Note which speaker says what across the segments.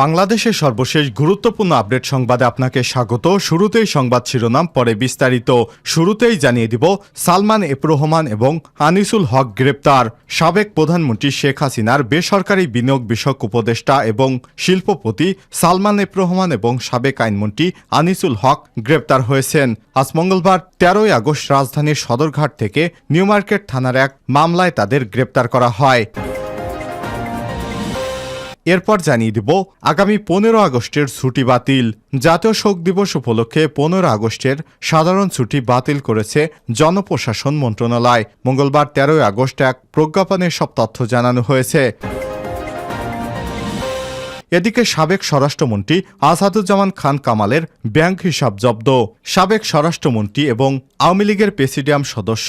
Speaker 1: বাংলাদেশের সর্বশেষ গুরুত্বপূর্ণ আপডেট সংবাদে আপনাকে স্বাগত। শুরুতেই সংবাদ শিরোনাম, পরে বিস্তারিত শুরুতেই জানিয়ে দিব সালমান এফ রহমান এবং আনিসুল হক গ্রেপ্তার। সাবেক প্রধানমন্ত্রী শেখ হাসিনার বেসরকারি বিনিয়োগ বিষয়ক উপদেষ্টা এবং শিল্পপতি সালমান এফ রহমান এবং সাবেক আইনমন্ত্রী আনিসুল হক গ্রেপ্তার হয়েছেন। আজ মঙ্গলবার, তেরোই আগস্ট, রাজধানীর সদরঘাট থেকে নিউমার্কেট থানার এক মামলায় তাদের গ্রেপ্তার করা হয়। এরপর জানিয়ে দিব, আগামী পনেরো আগস্টের ছুটি বাতিল। জাতীয় শোক দিবস উপলক্ষে পনেরো আগস্টের সাধারণ ছুটি বাতিল করেছে জনপ্রশাসন মন্ত্রণালয়। মঙ্গলবার তেরোই আগস্ট এক প্রজ্ঞাপনে সব তথ্য জানানো হয়েছে। এদিকে সাবেক স্বরাষ্ট্রমন্ত্রী আসাদুজ্জামান খান কামালের ব্যাংক হিসাব জব্দ। সাবেক স্বরাষ্ট্রমন্ত্রী এবং আওয়ামী লীগের প্রেসিডিয়াম সদস্য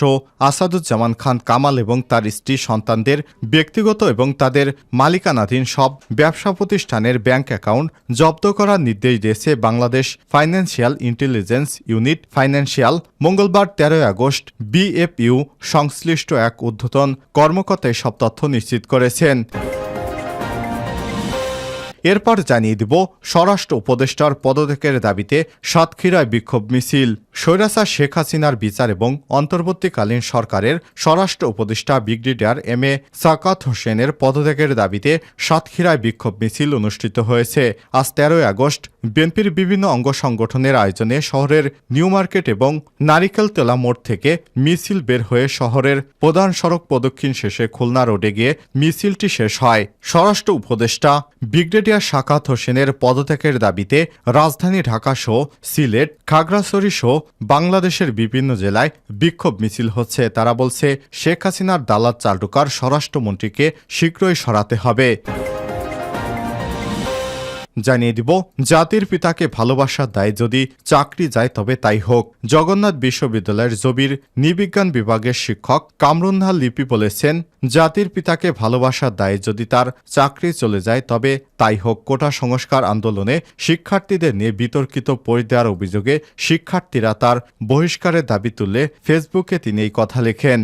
Speaker 1: আসাদুজ্জামান খান কামাল এবং তার স্ত্রী সন্তানদের ব্যক্তিগত এবং তাদের মালিকানাধীন সব ব্যবসা প্রতিষ্ঠানের ব্যাংক অ্যাকাউন্ট জব্দ করার নির্দেশ দিয়েছে Bangladesh financial intelligence unit financial. মঙ্গলবার তেরোই আগস্ট বিএফইউ সংশ্লিষ্ট এক ঊর্ধ্বতন কর্মকর্তা সব তথ্য নিশ্চিত করেছেন। এরপর জানিয়ে দিব স্বরাষ্ট্র উপদেষ্টার পদত্যাগের দাবিতে সাতক্ষীরায় বিক্ষোভ মিছিল। স্বৈরাচার শেখ হাসিনার বিচার এবং অন্তর্বর্তীকালীন সরকারের স্বরাষ্ট্র উপদেষ্টা ব্রিগেডিয়ার এম এ সাকাত হোসেনের পদত্যাগের দাবিতে সাতক্ষীরায় বিক্ষোভ মিছিল অনুষ্ঠিত হয়েছে। আজ তেরোই আগস্ট বিএনপির বিভিন্ন অঙ্গ সংগঠনের আয়োজনে শহরের নিউ মার্কেট এবং নারিকেল তেলা মোড় থেকে মিছিল বের হয়ে শহরের প্রধান সড়ক প্রদক্ষিণ শেষে খুলনা রোডে গিয়ে মিছিলটি শেষ হয়। স্বরাষ্ট্র উপদেষ্টা ব্রিগেডিয়ার শাকাত হোসেনের পদত্যাগের দাবিতে রাজধানী ঢাকা সহ সিলেট, খাগড়াছড়ি সহ বাংলাদেশের বিভিন্ন জেলায় বিক্ষোভ মিছিল হচ্ছে। তারা বলছে, শেখ হাসিনার দালাল চালটুকার স্বরাষ্ট্রমন্ত্রীকে শীঘ্রই সরাতে হবে। জানিয়ে দিব, জাতির পিতাকে ভালোবাসার দায় যদি চাকরি যায় তবে তাই হোক। জগন্নাথ বিশ্ববিদ্যালয়ের জবির নিবিজ্ঞান বিভাগের শিক্ষক কামরুন্নাল লিপি বলেছেন, জাতির পিতাকে ভালোবাসার দায়ে যদি তার চাকরি চলে যায় তবে তাই হোক। কোটা সংস্কার আন্দোলনে শিক্ষার্থীদের নিয়ে বিতর্কিত পড়ে দেওয়ার অভিযোগে শিক্ষার্থীরা তার বহিষ্কারের দাবি তুললে ফেসবুকে তিনি এই কথা লেখেন।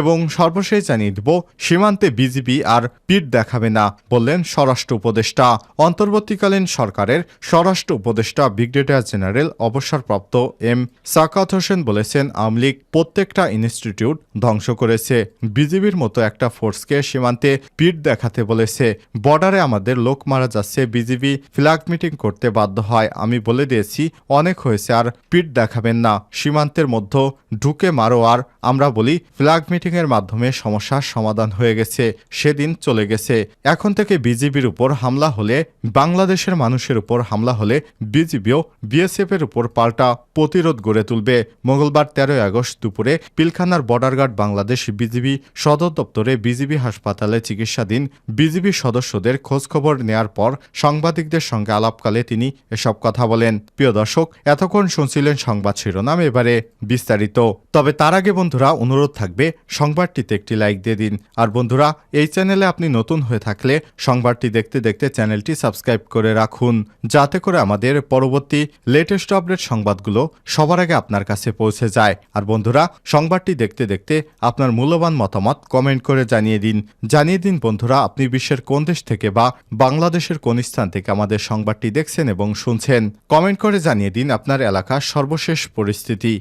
Speaker 1: এবং সর্বশেষ জানিয়ে দিব, সীমান্তে বিজিবি আর পিঠ দেখাবে না বললেন স্বরাষ্ট্র উপদেষ্টা। অন্তর্বর্তীকালীন সরকারের স্বরাষ্ট্র উপদেষ্টা ব্রিগেডিয়ার জেনারেল অবসরপ্রাপ্ত এম সাকাত হোসেন বলেছেন, আওয়ামী লীগ প্রত্যেকটা ইনস্টিটিউট ধ্বংস করেছে। বিজিবির মতো একটা ফোর্সকে সীমান্তে পিঠ দেখাতে বলেছে। বর্ডারে আমাদের লোক মারা যাচ্ছে, বিজিবি ফ্ল্যাগ মিটিং করতে বাধ্য হয়। আমি বলে দিয়েছি, অনেক হয়েছে আর পিঠ দেখাবেন না। সীমান্তের মধ্য ঢুকে মারো আর আমরা বলি, ফ্ল্যাগ মিটিংয়ের মাধ্যমে সমস্যার সমাধান হয়ে গেছে, সেদিন চলে গেছে। এখন থেকে বিজিবির উপর হামলা হলে, বাংলাদেশের মানুষের উপর হামলা হলে বিজিবিও বিএসএফ এর উপর পাল্টা প্রতিরোধ গড়ে তুলবে। মঙ্গলবার তেরোই আগস্ট দুপুরে পিলখানার বর্ডার গার্ড বাংলাদেশ বিজিবি সদর দপ্তরে বিজিবি হাসপাতালে চিকিৎসাধীন বিজিবি সদস্যদের খোঁজখবর নেয়ার পর সাংবাদিকদের সঙ্গে আলাপকালে তিনি এসব কথা বলেন। প্রিয় দর্শক, এতক্ষণ শুনছিলেন সংবাদ শিরোনাম, এবারে বিস্তারিত। তবে তার আগে বন্ধুরা, অনুরোধ থাকবে সংবাদটিতে একটি লাইক দিয়ে দিন। আর বন্ধুরা, এই চ্যানেলে আপনি নতুন হয়ে থাকলে সংবাদটি দেখতে দেখতে চ্যানেলটি সাবস্ক্রাইব করে রাখুন, যাতে করে আমাদের পরবর্তী লেটেস্ট আপডেট সংবাদগুলো সবার আগে আপনার কাছে পৌঁছে যায়। আর বন্ধুরা, সংবাদটি দেখতে দেখতে আপনার মূল্যবান মতামত কমেন্ট করে জানিয়ে দিন। জানিয়ে দিন, বন্ধুরা, আপনি বিশ্বের কোন দেশ থেকে বা বাংলাদেশের কোন স্থান থেকে আমাদের সংবাদটি দেখছেন এবং শুনছেন। কমেন্ট করে জানিয়ে দিন আপনার এলাকার সর্বশেষ পরিস্থিতি।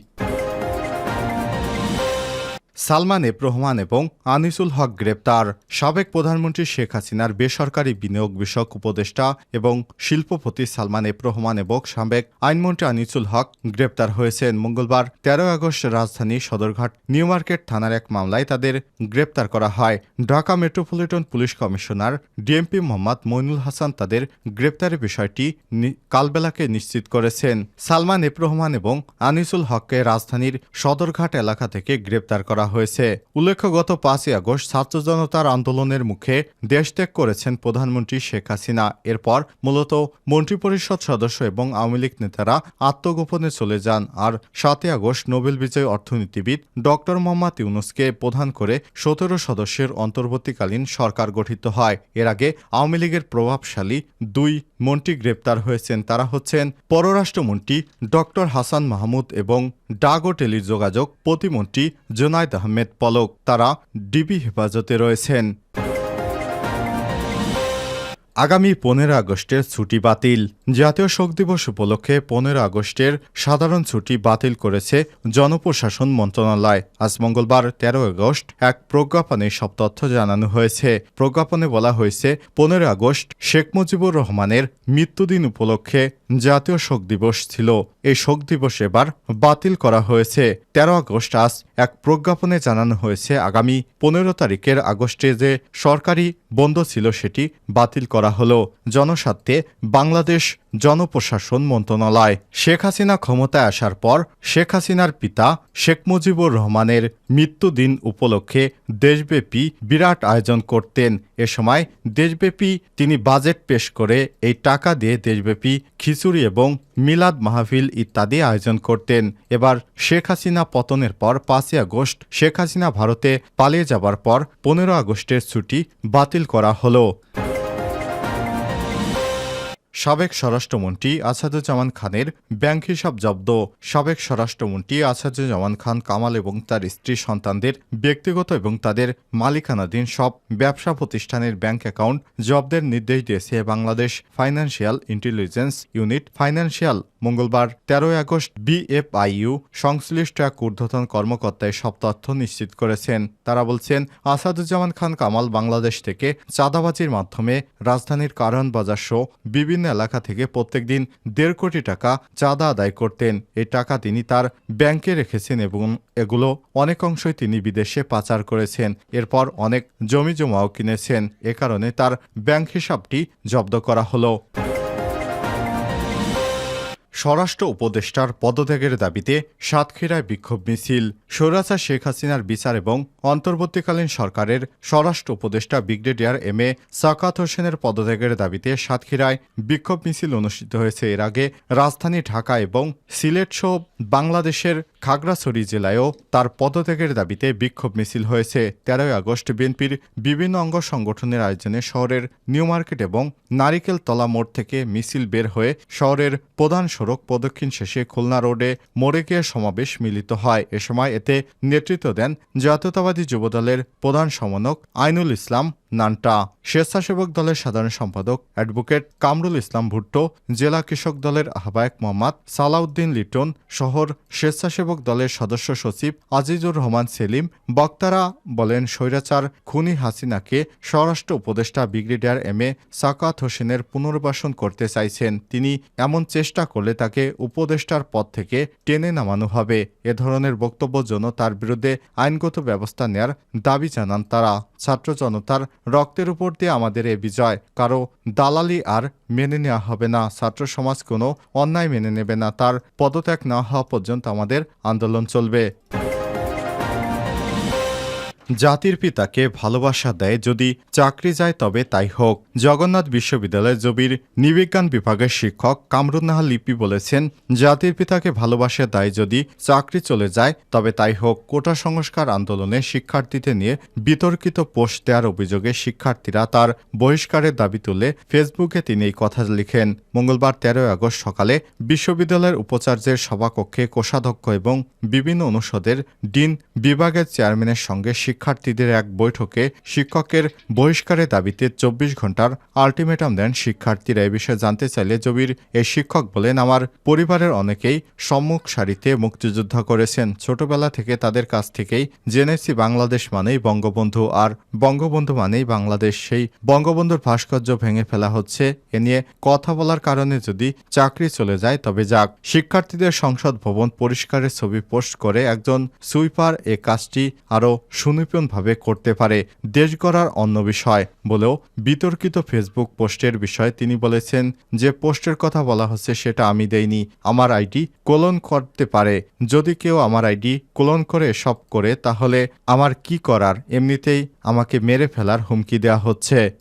Speaker 1: সালমান এফ রহমান এবং আনিসুল হক গ্রেপ্তার। সাবেক প্রধানমন্ত্রী শেখ হাসিনার বেসরকারি বিনিয়োগ বিষয়ক উপদেষ্টা এবং শিল্পপতি সালমান এফ রহমান এবং সাবেক আইনমন্ত্রী আনিসুল হক গ্রেপ্তার হয়েছেন। মঙ্গলবার তেরোই আগস্ট রাজধানী সদরঘাট, নিউ মার্কেট থানার এক মামলায় তাদের গ্রেপ্তার করা হয়। Dhaka metropolitan police commissioner DMP Mohammad Mainul Hasan তাদের গ্রেপ্তারের বিষয়টি কালবেলাকে নিশ্চিত করেছেন। সালমান এফ রহমান এবং আনিসুল হককে রাজধানীর সদরঘাট এলাকা থেকে গ্রেপ্তার করা হয়েছে। উল্লেখ্য গত পাঁচই আগস্ট ছাত্র জনতার আন্দোলনের মুখে দেশত্যাগ করেছেন প্রধানমন্ত্রী শেখ হাসিনা। এরপর মূলত মন্ত্রিপরিষদ সদস্য এবং আওয়ামী লীগ নেতারা আত্মগোপনে চলে যান। আর সাতই আগস্ট নোবেল বিজয়ী অর্থনীতিবিদ ডক্টর মোহাম্মদ ইউনুসকে প্রধান করে সতেরো সদস্যের অন্তর্বর্তীকালীন সরকার গঠিত হয়। এর আগে আওয়ামী লীগের প্রভাবশালী দুই মন্ত্রী গ্রেপ্তার হয়েছেন। তারা হচ্ছেন পররাষ্ট্রমন্ত্রী ডক্টর হাসান মাহমুদ এবং ডাগো টেলির যোগাযোগ প্রতিমন্ত্রী জোনায়দ আহমেদ পলক। তারা ডিবি হেফাজতে রয়েছেন। আগামী পনেরো আগস্টের ছুটি বাতিল। জাতীয় শোক দিবস উপলক্ষে পনেরো আগস্টের সাধারণ ছুটি বাতিল করেছে জনপ্রশাসন মন্ত্রণালয়। আজ মঙ্গলবার তেরো আগস্ট এক প্রজ্ঞাপনে সব তথ্য জানানো হয়েছে। প্রজ্ঞাপনে বলা হয়েছে, পনেরো আগস্ট শেখ মুজিবুর রহমানের মৃত্যুদিন উপলক্ষে জাতীয় শোক দিবস ছিল। এই শোক দিবস এবার বাতিল করা হয়েছে। তেরো আগস্ট আজ এক প্রজ্ঞাপনে জানানো হয়েছে, আগামী পনেরো তারিখের আগস্টে যে সরকারি বন্ধ ছিল সেটি বাতিল করা হলো জনস্বার্থে বাংলাদেশ জনপ্রশাসন মন্ত্রণালয়। শেখ হাসিনা ক্ষমতায় আসার পর শেখ হাসিনার পিতা শেখ মুজিবুর রহমানের মৃত্যুদিন উপলক্ষে দেশব্যাপী বিরাট আয়োজন করতেন। এ সময় দেশব্যাপী তিনি বাজেট পেশ করে এই টাকা দিয়ে দেশব্যাপী খিচুড়ি এবং মিলাদ মাহফিল ইত্যাদি আয়োজন করতেন। এবার শেখ হাসিনা পতনের পর পাঁচই আগস্ট শেখ হাসিনা ভারতে পালিয়ে যাবার পর পনেরো আগস্টের ছুটি বাতিল করা হলো। সাবেক স্বরাষ্ট্রমন্ত্রী আসাদুজ্জামান খানের ব্যাংক হিসাব জব্দ। সাবেক স্বরাষ্ট্রমন্ত্রী আসাদুজ্জামান খান কামাল এবং তার স্ত্রী সন্তানদের ব্যক্তিগত এবং তাদের মালিকানাধীন সব ব্যবসা প্রতিষ্ঠানের ব্যাংক অ্যাকাউন্ট জব্দের নির্দেশ দিয়েছে Bangladesh financial intelligence unit financial মঙ্গলবার তেরোই আগস্ট বিএফআইইউ সংশ্লিষ্ট এক ঊর্ধ্বতন কর্মকর্তায় সব তথ্য নিশ্চিত করেছেন। তারা বলছেন, আসাদুজ্জামান খান কামাল বাংলাদেশ থেকে চাঁদাবাজির মাধ্যমে রাজধানীর কারণ বাজার সহ বিভিন্ন এলাকা থেকে প্রত্যেক দিন দেড় কোটি টাকা চাঁদা আদায় করতেন। এই টাকা তিনি তার ব্যাংকে রেখেছেন এবং এগুলো অনেক অংশই তিনি বিদেশে পাচার করেছেন। এরপর অনেক জমি জমাও কিনেছেন। এ কারণে তার ব্যাংক হিসাবটি জব্দ করা হলো। স্বরাষ্ট্র উপদেষ্টার পদত্যাগের দাবিতে সাতক্ষীরায় বিক্ষোভ মিছিল। সৌরাচা শেখ হাসিনার বিচার এবং অন্তর্বর্তীকালীন সরকারের স্বরাষ্ট্র উপদেষ্টা ব্রিগেডিয়ার এম এ সাকাত হোসেনের পদত্যাগের দাবিতে সাতক্ষীরায় বিক্ষোভ মিছিল অনুষ্ঠিত হয়েছে। এর আগে রাজধানী ঢাকা এবং সিলেট সহ বাংলাদেশের খাগড়াছড়ি জেলায়ও তার পদত্যাগের দাবিতে বিক্ষোভ মিছিল হয়েছে। তেরোই আগস্ট বিএনপির বিভিন্ন অঙ্গ সংগঠনের আয়োজনে শহরের নিউ মার্কেট এবং নারিকেল তলা মোড় থেকে মিছিল বের হয়ে শহরের প্রধান সড়ক প্রদক্ষিণ শেষে খুলনা রোডে মোড়ে গিয়ে সমাবেশ মিলিত হয়। এ সময় এতে নেতৃত্ব দেন জাতীয়তাবাদী যুবদলের প্রধান সমন্বয়ক আইনুল ইসলাম নান্টা স্বেচ্ছাসেবক দলের সাধারণ সম্পাদক অ্যাডভোকেট কামরুল ইসলাম ভুট্টো, জেলা কৃষক দলের আহ্বায়ক মোহাম্মদ সালাউদ্দিন লিটন, শহর স্বেচ্ছাসেবক দলের সদস্য সচিব আজিজুর রহমান সেলিম, বক্তারা বলেন স্বৈরাচার খুনি হাসিনাকে স্বরাষ্ট্র উপদেষ্টা ব্রিগেডিয়ার এম এ সাকাত হোসেনের পুনর্বাসন করতে চাইছেন। তিনি এমন চেষ্টা করলে তাকে উপদেষ্টার পদ থেকে টেনে নামানো হবে। এ ধরনের বক্তব্যের জন্য তার বিরুদ্ধে আইনগত ব্যবস্থা নেয়ার দাবি জানান তারা। ছাত্র জনতার রক্তের উপর দিয়ে আমাদের এ বিজয়। কারও দালালি আর মেনে নেওয়া হবে না। ছাত্র সমাজ কোনো অন্যায় মেনে নেবে না। তার পদত্যাগ না হওয়া পর্যন্ত আমাদের আন্দোলন চলবে। জাতির পিতাকে ভালোবাসা দেয় যদি চাকরি যায় তবে তাই হোক। জগন্নাথ বিশ্ববিদ্যালয়ের জবির নিবিজ্ঞান বিভাগের শিক্ষক কামরুন্নাহা লিপি বলেছেন, জাতির পিতাকে ভালোবাসা দেয় যদি চাকরি চলে যায় তবে তাই হোক। কোটা সংস্কার আন্দোলনে শিক্ষার্থীদের নিয়ে বিতর্কিত পোস্ট দেওয়ার অভিযোগে শিক্ষার্থীরা তার বহিষ্কারের দাবি তুলে ফেসবুকে তিনি এই কথা লিখেন। মঙ্গলবার তেরোই আগস্ট সকালে বিশ্ববিদ্যালয়ের উপাচার্যের সভাকক্ষে কোষাধ্যক্ষ এবং বিভিন্ন অনুষদের ডিন বিভাগের চেয়ারম্যানের সঙ্গে শিক্ষার্থীদের এক বৈঠকে শিক্ষকের বহিষ্কারের দাবিতে চব্বিশ ঘণ্টার আলটিমেটাম দেন শিক্ষার্থীরা এ বিষয়ে জানতে চাইলে জবির এই শিক্ষক বলেন, আমার পরিবারের অনেকেই সম্মুখ সারিতে মুক্তিযুদ্ধ করেছেন। ছোটবেলা থেকে তাদের কাছ থেকেই জেনেছি বাংলাদেশ মানেই বঙ্গবন্ধু। আর বঙ্গবন্ধু মানেই বাংলাদেশ। সেই বঙ্গবন্ধুর ভাস্কর্য ভেঙে ফেলা হচ্ছে। এ নিয়ে কথা বলার কারণে যদি চাকরি চলে যায়, তবে যাক। শিক্ষার্থীদের সংসদ ভবন পরিষ্কারের ছবি পোস্ট করে একজন সুইপার এ কাজটি আরও সুনিপুণভাবে করতে পারে। দেশ গড়ার অন্য বিষয় বলেও বিতর্কিত ফেসবুক পোস্টের বিষয়ে তিনি বলেছেন যে পোস্টের কথা বলা হচ্ছে সেটা আমি দেইনি, আমার আইডি কোলন করতে পারে। যদি কেউ আমার আইডি কোলন করে সব করে তাহলে আমার কি করার? এমনিতেই আমাকে মেরে ফেলার হুমকি দেওয়া হচ্ছে।